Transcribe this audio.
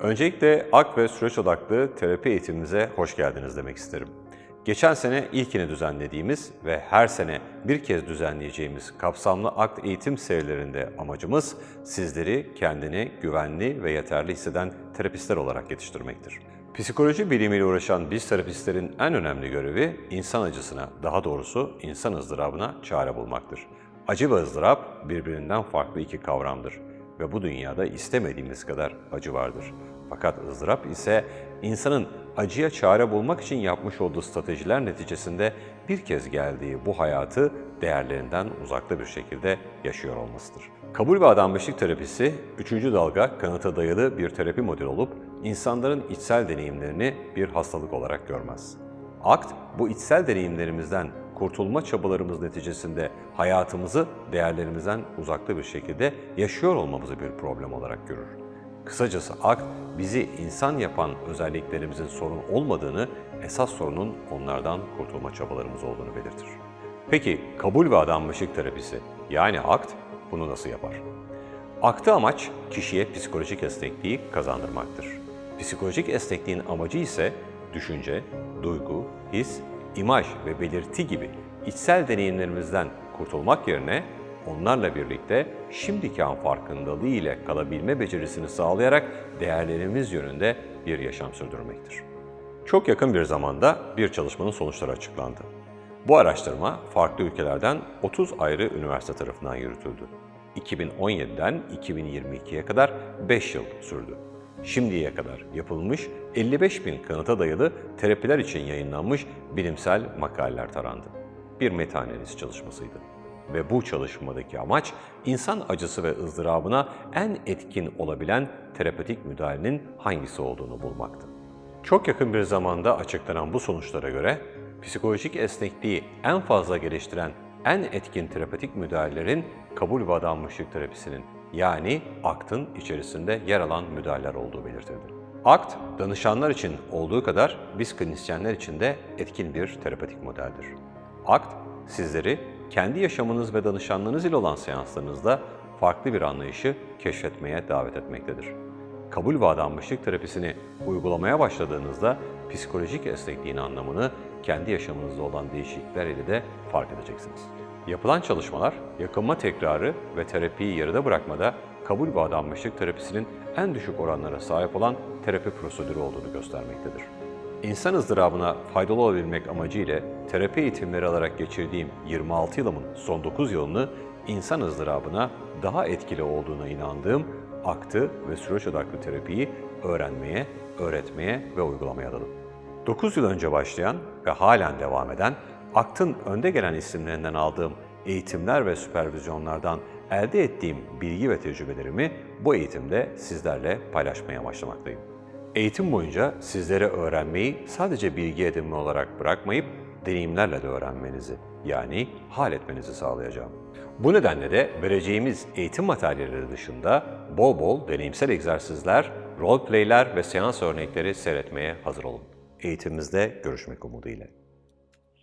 Öncelikle ak ve süreç odaklı terapi eğitimimize hoş geldiniz demek isterim. Geçen sene ilkini düzenlediğimiz ve her sene bir kez düzenleyeceğimiz kapsamlı akt eğitim serilerinde amacımız sizleri kendini güvenli ve yeterli hisseden terapistler olarak yetiştirmektir. Psikoloji bilimiyle uğraşan biz terapistlerin en önemli görevi insan acısına, daha doğrusu insan ızdırabına çare bulmaktır. Acı ve ızdırap birbirinden farklı iki kavramdır ve bu dünyada istemediğimiz kadar acı vardır. Fakat ızdırap ise insanın acıya çare bulmak için yapmış olduğu stratejiler neticesinde bir kez geldiği bu hayatı değerlerinden uzakta bir şekilde yaşıyor olmasıdır. Kabul ve adanmışlık terapisi, üçüncü dalga kanıta dayalı bir terapi modeli olup insanların içsel deneyimlerini bir hastalık olarak görmez. Akt, bu içsel deneyimlerimizden kurtulma çabalarımız neticesinde hayatımızı değerlerimizden uzakta bir şekilde yaşıyor olmamızı bir problem olarak görür. Kısacası akt, bizi insan yapan özelliklerimizin sorun olmadığını, esas sorunun onlardan kurtulma çabalarımız olduğunu belirtir. Peki kabul ve adanmışlık terapisi yani akt bunu nasıl yapar? Aktı amaç kişiye psikolojik esnekliği kazandırmaktır. Psikolojik esnekliğin amacı ise düşünce, duygu, his, imaj ve belirti gibi içsel deneyimlerimizden kurtulmak yerine onlarla birlikte şimdiki an farkındalığı ile kalabilme becerisini sağlayarak değerlerimiz yönünde bir yaşam sürdürmektir. Çok yakın bir zamanda bir çalışmanın sonuçları açıklandı. Bu araştırma farklı ülkelerden 30 ayrı üniversite tarafından yürütüldü. 2017'den 2022'ye kadar 5 yıl sürdü. Şimdiye kadar yapılmış 55 bin kanıta dayalı terapiler için yayınlanmış bilimsel makaleler tarandı. Bir meta-analiz çalışmasıydı. Ve bu çalışmadaki amaç insan acısı ve ızdırabına en etkin olabilen terapötik müdahalenin hangisi olduğunu bulmaktı. Çok yakın bir zamanda açıklanan bu sonuçlara göre psikolojik esnekliği en fazla geliştiren en etkin terapötik müdahalelerin kabul ve adanmışlık terapisinin yani AKT'ın içerisinde yer alan müdahaleler olduğu belirtildi. AKT, danışanlar için olduğu kadar biz klinisyenler için de etkin bir terapötik modeldir. AKT, sizleri kendi yaşamınız ve danışanlığınız ile olan seanslarınızda farklı bir anlayışı keşfetmeye davet etmektedir. Kabul ve adanmışlık terapisini uygulamaya başladığınızda psikolojik esnekliğin anlamını kendi yaşamınızda olan değişiklikler ile de fark edeceksiniz. Yapılan çalışmalar, yakınma tekrarı ve terapiyi yarıda bırakmada kabul ve adanmışlık terapisinin en düşük oranlara sahip olan terapi prosedürü olduğunu göstermektedir. İnsan ızdırabına faydalı olabilmek amacıyla terapi eğitimleri alarak geçirdiğim 26 yılımın son 9 yılını insan ızdırabına daha etkili olduğuna inandığım aktı ve süreç odaklı terapiyi öğrenmeye, öğretmeye ve uygulamaya adadım. 9 yıl önce başlayan ve halen devam eden aktın önde gelen isimlerinden aldığım eğitimler ve süpervizyonlardan elde ettiğim bilgi ve tecrübelerimi bu eğitimde sizlerle paylaşmaya başlamaktayım. Eğitim boyunca sizlere öğrenmeyi sadece bilgi edinme olarak bırakmayıp deneyimlerle de öğrenmenizi yani hal etmenizi sağlayacağım. Bu nedenle de vereceğimiz eğitim materyalleri dışında bol bol deneyimsel egzersizler, role play'ler ve seans örnekleri seyretmeye hazır olun. Eğitimimizde görüşmek umuduyla.